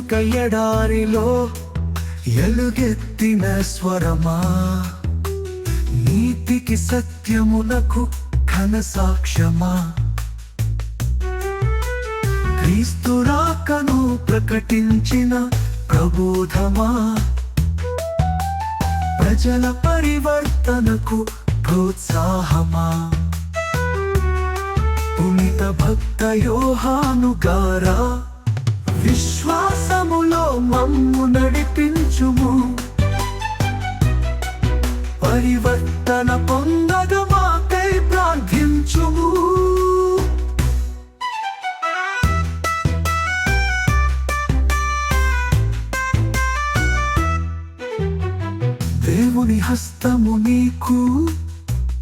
కయ్యడారిలో ఎలుగెత్తిన స్వరమా? నీతికి సత్యమునకు ఘన సాక్ష్యమా? క్రీస్తురాకను ప్రకటించిన ప్రబోధమా? ప్రజల పరివర్తనకు ప్రోత్సాహమా? పునిత భక్త యోహానుగారా విశ్వ నడిపించుము. పరివర్తన పొందగ మాకై ప్రార్థించుము. దేవుని హస్తము నీకు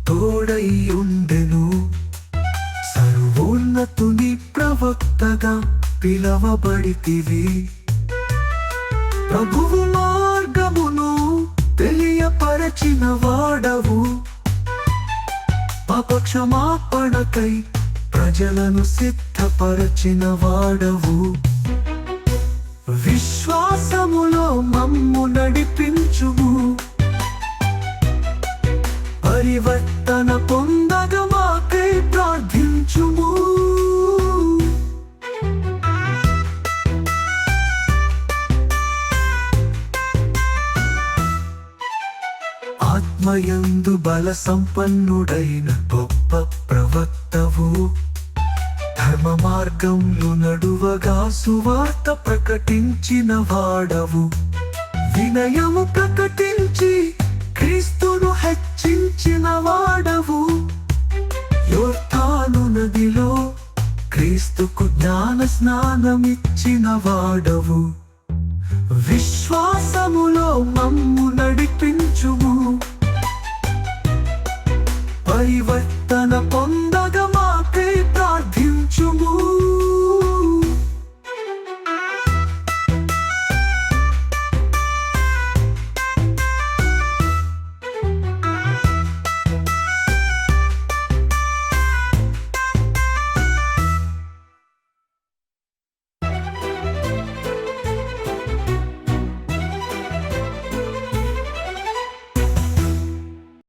తోడై ఉండెను. సర్వోన్నతుని ప్రవక్తగా పిలవబడితివి. ప్రభువు మార్గమును తెలియపరచిన వాడవు. అపక్షమాపణకై ప్రజలను సిద్ధపరచిన వాడవు. ఆత్మయందు బల సంపన్నుడైన గొప్ప ప్రవక్తవు. ధర్మ మార్గంలో నడువగా సువార్త ప్రకటించిన వాడవు. వినయము ప్రకటించి క్రీస్తును హెచ్చించిన వాడవు. యోర్తాను నదిలో క్రీస్తుకు జ్ఞాన స్నానమిచ్చిన వాడవు. విశ్వాసములో